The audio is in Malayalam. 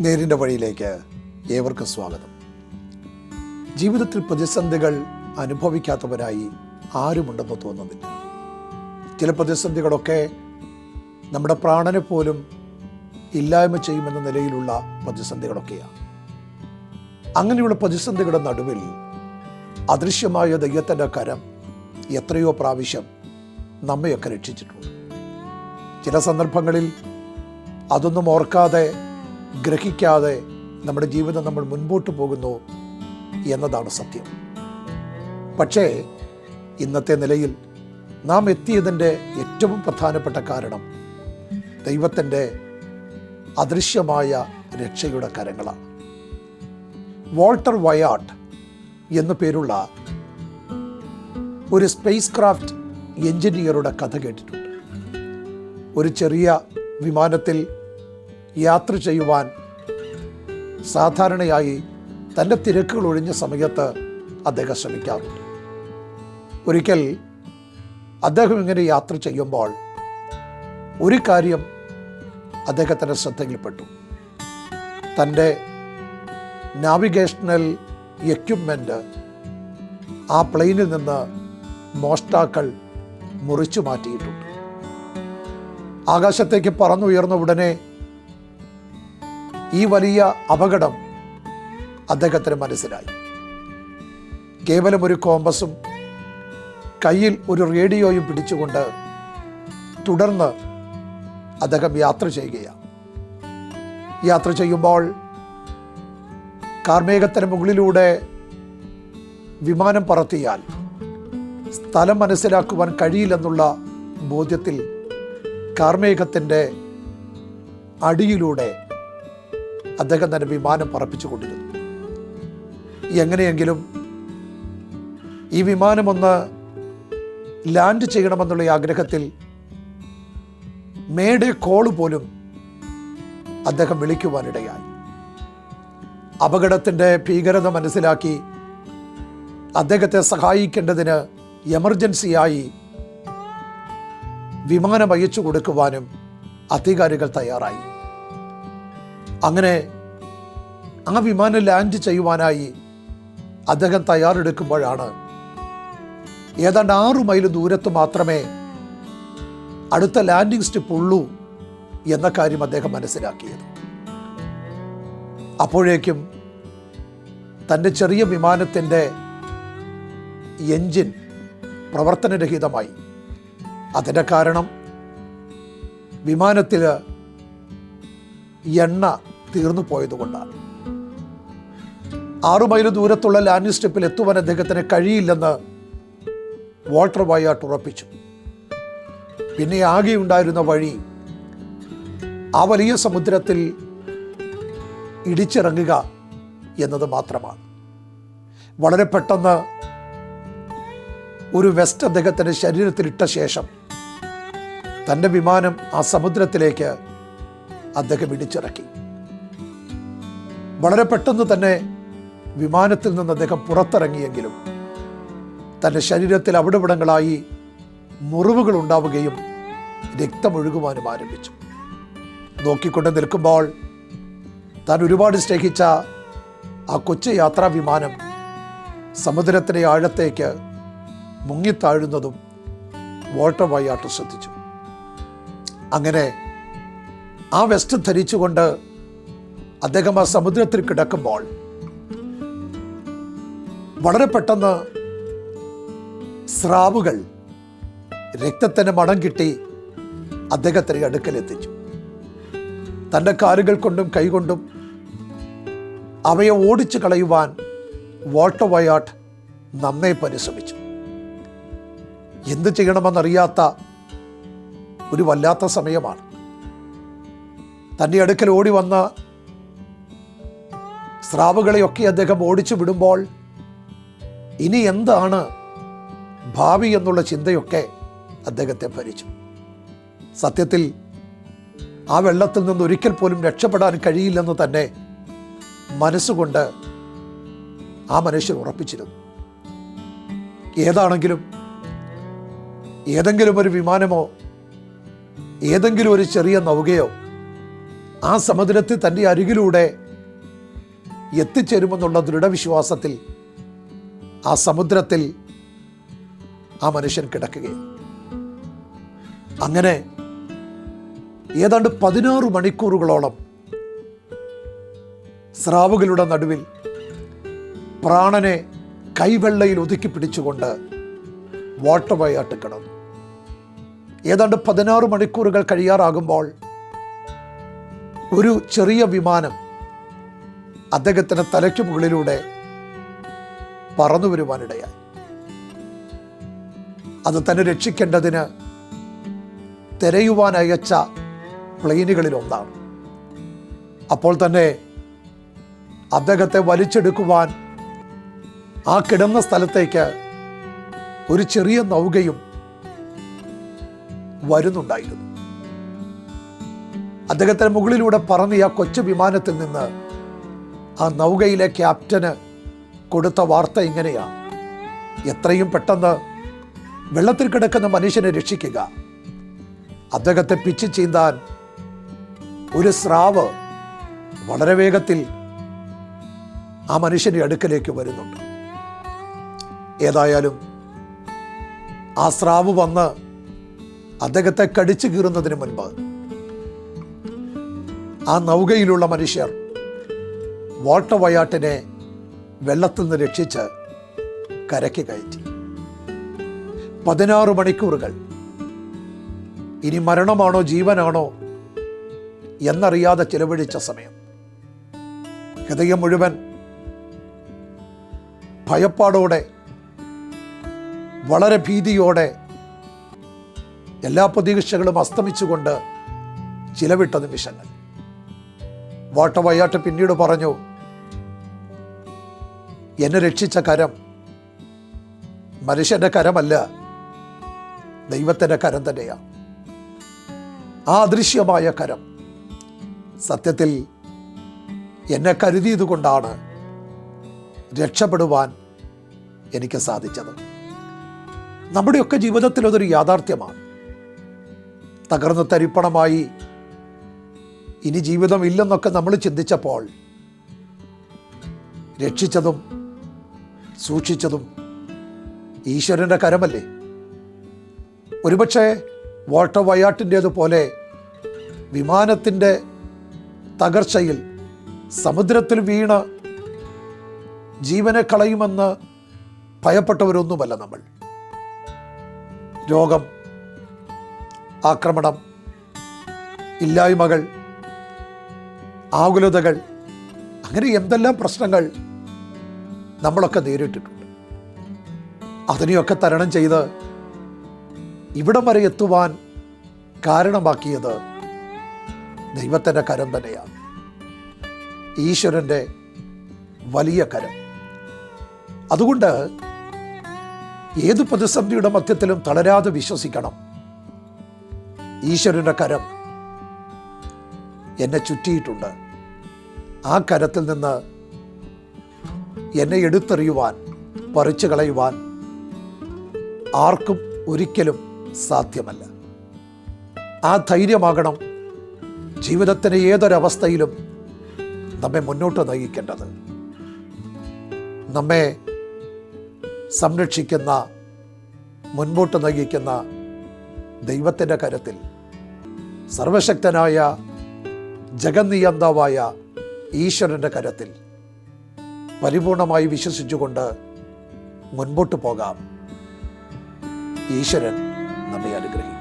നേരിന്റെ വഴിയിലേക്ക് ഏവർക്കും സ്വാഗതം. ജീവിതത്തിൽ പ്രതിസന്ധികൾ അനുഭവിക്കാത്തവരായി ആരുമുണ്ടെന്ന് തോന്നുന്നില്ല. ചില പ്രതിസന്ധികളൊക്കെ നമ്മുടെ പ്രാണനെ പോലും ഇല്ലായ്മ ചെയ്യുമെന്ന നിലയിലുള്ള പ്രതിസന്ധികളൊക്കെയാണ്. അങ്ങനെയുള്ള പ്രതിസന്ധികളുടെ നടുവിൽ അദൃശ്യമായ ദൈവത്തിന്റെ കരം എത്രയോ പ്രാവശ്യം നമ്മയൊക്കെ രക്ഷിച്ചിട്ടുണ്ട്. ചില സന്ദർഭങ്ങളിൽ അതൊന്നും ഓർക്കാതെ ഗ്രഹിക്കാതെ നമ്മുടെ ജീവിതം നമ്മൾ മുൻപോട്ട് പോകുന്നു എന്നതാണ് സത്യം. പക്ഷേ ഇന്നത്തെ നിലയിൽ നാം എത്തിയതിന്റെ ഏറ്റവും പ്രധാനപ്പെട്ട കാരണം ദൈവത്തിന്റെ അദൃശ്യമായ രക്ഷയുടെ കരങ്ങളാണ്. വാൾട്ടർ വയാട്ട് എന്നു പേരുള്ള ഒരു സ്പേസ് ക്രാഫ്റ്റ് എഞ്ചിനീയറുടെ കഥ കേട്ടിട്ടുണ്ട്. ഒരു ചെറിയ വിമാനത്തിൽ യാത്ര ചെയ്യുവാൻ സാധാരണയായി തന്റെ തിരക്കുകൾ ഒഴിഞ്ഞ സമയത്ത് അദ്ദേഹം ശ്രമിക്കാറുണ്ട്. ഒരിക്കൽ അദ്ദേഹം ഇങ്ങനെ യാത്ര ചെയ്യുമ്പോൾ ഒരു കാര്യം അദ്ദേഹത്തിന്റെ ശ്രദ്ധയിൽപ്പെട്ടു. തന്റെ നാവിഗേഷണൽ എക്യുപ്മെന്റ് ആ പ്ലെയിനിൽ നിന്ന് മോഷ്ടാക്കൾ മുറിച്ചു മാറ്റിയിട്ടുണ്ട്. ആകാശത്തേക്ക് പറന്നുയർന്ന ഉടനെ ഈ വലിയ അപകടം അദ്ദേഹത്തിന് മനസ്സിലായി. കേവലം ഒരു കോമ്പസും കയ്യിൽ ഒരു റേഡിയോയും പിടിച്ചുകൊണ്ട് തുടർന്ന് അദ്ദേഹം യാത്ര ചെയ്യുകയാണ്. യാത്ര ചെയ്യുമ്പോൾ കാർമേഘത്തിന് മുകളിലൂടെ വിമാനം പറത്തിയാൽ സ്ഥലം മനസ്സിലാക്കുവാൻ കഴിയില്ലെന്നുള്ള ബോധ്യത്തിൽ കാർമേഘത്തിന്റെ അടിയിലൂടെ അദ്ദേഹം തന്നെ വിമാനം പറപ്പിച്ചു കൊണ്ടിരുന്നു. എങ്ങനെയെങ്കിലും ഈ വിമാനം ഒന്ന് ലാൻഡ് ചെയ്യണമെന്നുള്ള ഈ ആഗ്രഹത്തിൽ മേഡേ കോൾ പോലും അദ്ദേഹം വിളിക്കുവാനിടയായി. അപകടത്തിന്റെ ഭീകരത മനസ്സിലാക്കി അദ്ദേഹത്തെ സഹായിക്കേണ്ടതിന് എമർജൻസിയായി വിമാനം അയച്ചു കൊടുക്കുവാനും അധികാരികൾ തയ്യാറായി. അങ്ങനെ ആ വിമാനം ലാൻഡ് ചെയ്യുവാനായി അദ്ദേഹം തയ്യാറെടുക്കുമ്പോഴാണ് ഏതാണ്ട് ആറു മൈൽ ദൂരത്ത് മാത്രമേ അടുത്ത ലാൻഡിംഗ് സ്റ്റിപ്പ് ഉള്ളൂ എന്ന കാര്യം അദ്ദേഹം മനസ്സിലാക്കിയത്. അപ്പോഴേക്കും തന്റെ ചെറിയ വിമാനത്തിന്റെ എഞ്ചിൻ പ്രവർത്തനരഹിതമായി. അതിന്റെ കാരണം വിമാനത്തിൽ എണ്ണ തീർന്നു പോയതുകൊണ്ടാണ് ആറു മൈൽ ദൂരത്തുള്ള ലാൻഡിംഗ് സ്റ്റെപ്പിൽ എത്തുവാൻ അദ്ദേഹത്തിന് കഴിയില്ലെന്ന് വാൾട്ടർ വയാട്ട് ഉറപ്പിച്ചു. പിന്നെ ആകെ ഉണ്ടായിരുന്ന വഴി ആ വലിയ സമുദ്രത്തിൽ ഇടിച്ചിറങ്ങുക എന്നത് മാത്രമാണ്. വളരെ പെട്ടെന്ന് ഒരു വെസ്റ്റ് അദ്ദേഹത്തിന്റെ ശരീരത്തിലിട്ട ശേഷം തന്റെ വിമാനം ആ സമുദ്രത്തിലേക്ക് അദ്ദേഹം ഇടിച്ചിറക്കി. വളരെ പെട്ടെന്ന് തന്നെ വിമാനത്തിൽ നിന്ന് അദ്ദേഹം പുറത്തിറങ്ങിയെങ്കിലും തന്റെ ശരീരത്തിൽ അവിടിവിടങ്ങളായി മുറിവുകൾ ഉണ്ടാവുകയും രക്തമൊഴുകുവാനും ആരംഭിച്ചു. നോക്കിക്കൊണ്ട് നിൽക്കുമ്പോൾ താൻ ഒരുപാട് സ്നേഹിച്ച ആ കൊച്ചു യാത്രാ വിമാനം സമുദ്രത്തിന്റെ ആഴത്തേക്ക് മുങ്ങിത്താഴുന്നതും വോൾട്ടർ ആട്ട് ശ്രദ്ധിച്ചു. അങ്ങനെ ആ വെസ്റ്റ് ധരിച്ചുകൊണ്ട് അദ്ദേഹം ആ സമുദ്രത്തിൽ കിടക്കുമ്പോൾ വളരെ പെട്ടെന്ന് സ്രാവുകൾ രക്തത്തിന് മണം കിട്ടി അദ്ദേഹത്തിന് അടുക്കലെത്തിച്ചു. തന്റെ കാലുകൾ കൊണ്ടും കൈകൊണ്ടും അവയെ ഓടിച്ചു കളയുവാൻ വാട്ടർ വയാട്ട് നന്നേ പരിശ്രമിച്ചു. എന്ത് ചെയ്യണമെന്നറിയാത്ത ഒരു വല്ലാത്ത സമയമാണ്. തന്റെ അടുക്കൽ ഓടി വന്ന സ്രാവുകളെയൊക്കെ അദ്ദേഹം ഓടിച്ചു വിടുമ്പോൾ ഇനി എന്താണ് ഭാവി എന്നുള്ള ചിന്തയൊക്കെ അദ്ദേഹത്തെ ഭരിച്ചു. സത്യത്തിൽ ആ വെള്ളത്തിൽ നിന്ന് ഒരിക്കൽ പോലും രക്ഷപ്പെടാൻ കഴിയില്ലെന്ന് തന്നെ മനസ്സുകൊണ്ട് ആ മനുഷ്യൻ ഉറപ്പിച്ചിരുന്നു. ഏതാണെങ്കിലും ഏതെങ്കിലും ഒരു വിമാനമോ ഏതെങ്കിലും ഒരു ചെറിയ നൗകയോ ആ സമുദ്രത്തിൽ തന്റെ അരികിലൂടെ എത്തിച്ചേരുമെന്നുള്ള ദൃഢവിശ്വാസത്തിൽ ആ സമുദ്രത്തിൽ ആ മനുഷ്യൻ കിടക്കുകയും അങ്ങനെ ഏതാണ്ട് പതിനാറ് മണിക്കൂറുകളോളം സ്രാവുകളുടെ നടുവിൽ പ്രാണനെ കൈവെള്ളയിൽ ഒതുക്കി പിടിച്ചുകൊണ്ട് വാട്ടർ വയാട്ട് കിടന്നു. ഏതാണ്ട് പതിനാറ് മണിക്കൂറുകൾ കഴിയാറാകുമ്പോൾ ഒരു ചെറിയ വിമാനം അദ്ദേഹത്തിന് തലയ്ക്ക് മുകളിലൂടെ പറന്നു വരുവാനിടയായി. അത് തന്നെ രക്ഷിക്കേണ്ടതിന് തിരയുവാൻ അയച്ച പ്ലെയിനുകളിൽ ഒന്നാണ് അപ്പോൾ തന്നെ അദ്ദേഹത്തെ വലിച്ചെടുക്കുവാൻ ആ കിടന്ന സ്ഥലത്തേക്ക് ഒരു ചെറിയ നൗകയും വരുന്നുണ്ടായിരുന്നു. അദ്ദേഹത്തിന് മുകളിലൂടെ പറന്നിയ കൊച്ചു വിമാനത്തിൽ നിന്ന് ആ നൗകയിലെ ക്യാപ്റ്റന് കൊടുത്ത വാർത്ത ഇങ്ങനെയാണ് എത്രയും പെട്ടെന്ന് വെള്ളത്തിൽ കിടക്കുന്ന മനുഷ്യനെ രക്ഷിക്കുക. അദ്ദേഹത്തെ പിച്ച് ചീന്താൻ ഒരു സ്രാവ് വളരെ വേഗത്തിൽ ആ മനുഷ്യന്റെ അടുക്കലേക്ക് വരുന്നുണ്ട്. ഏതായാലും ആ സ്രാവ് വന്ന് അദ്ദേഹത്തെ കടിച്ചു കീറുന്നതിന് മുൻപ് ആ നൗകയിലുള്ള മനുഷ്യർ വാട്ടർ വയാട്ടിനെ വെള്ളത്തിൽ നിന്ന് രക്ഷിച്ച് കരയ്ക്ക് കയറ്റി. പതിനാറ് മണിക്കൂറുകൾ. ഇനി മരണമാണോ ജീവനാണോ എന്നറിയാതെ ചിലവഴിച്ച സമയം. ഹൃദയം മുഴുവൻ ഭയപ്പാടോടെ വളരെ ഭീതിയോടെ എല്ലാ പ്രതീക്ഷകളും അസ്തമിച്ചുകൊണ്ട് ചിലവിട്ട നിമിഷങ്ങൾ. വാട്ടവയാട്ട് പിന്നീട് പറഞ്ഞു എന്നെ രക്ഷിച്ച കരം മനുഷ്യന്റെ കരമല്ല ദൈവത്തിന്റെ കരം തന്നെയാണ് ആ അദൃശ്യമായ കരം സത്യത്തിൽ എന്നെ കരുതിയത് കൊണ്ടാണ് രക്ഷപ്പെടുവാൻ എനിക്ക് സാധിച്ചത്. നമ്മുടെയൊക്കെ ജീവിതത്തിൽ അതൊരു യാഥാർത്ഥ്യമാണ്. തകർന്ന് തരിപ്പണമായി ഇനി ജീവിതം ഇല്ലെന്നൊക്കെ നമ്മൾ ചിന്തിച്ചപ്പോൾ രക്ഷിച്ചതും സൂക്ഷിച്ചതും ഈശ്വരന്റെ കരമല്ലേ? ഒരുപക്ഷെ വാട്ടർ വയാട്ടിന്റേതുപോലെ വിമാനത്തിന്റെ തകർച്ചയിൽ സമുദ്രത്തിൽ വീണ് ജീവനെ കളയുമെന്ന് ഭയപ്പെട്ടവരൊന്നുമല്ല നമ്മൾ. രോഗം ആക്രമണം ഇല്ലായ്മകൾ ആകുലതകൾ അങ്ങനെ എന്തെല്ലാം പ്രശ്നങ്ങൾ നമ്മളൊക്കെ നേരിട്ടിട്ടുണ്ട്. അതിനെയൊക്കെ തരണം ചെയ്ത് ഇവിടം വരെ എത്തുവാൻ കാരണമാക്കിയത് ദൈവത്തിന്റെ കരം തന്നെയാണ്. ഈശ്വരന്റെ വലിയ കരം. അതുകൊണ്ട് ഏത് പ്രതിസന്ധിയുടെ മധ്യത്തിലും തളരാതെ വിശ്വസിക്കണം. ഈശ്വരന്റെ കരം എന്നെ ചുറ്റിയിട്ടുണ്ട്. ആ കരത്തിൽ നിന്ന് എന്നെ എടുത്തെറിയുവാൻ പറിച്ചു കളയുവാൻ ആർക്കും ഒരിക്കലും സാധ്യമല്ല. ആ ധൈര്യമാകണം ജീവിതത്തിന് ഏതൊരവസ്ഥയിലും നമ്മെ മുന്നോട്ട് നയിക്കേണ്ടത്. നമ്മെ സംരക്ഷിക്കുന്ന മുൻപോട്ട് നയിക്കുന്ന ദൈവത്തിന്റെ കരത്തിൽ സർവശക്തനായ ജഗന്നിയന്താവായ ഈശ്വരന്റെ കരത്തിൽ പരിപൂർണമായി വിശ്വസിച്ചുകൊണ്ട് മുൻപോട്ട് പോകാം. ഈശ്വരൻ നമ്മെ അനുഗ്രഹിക്കും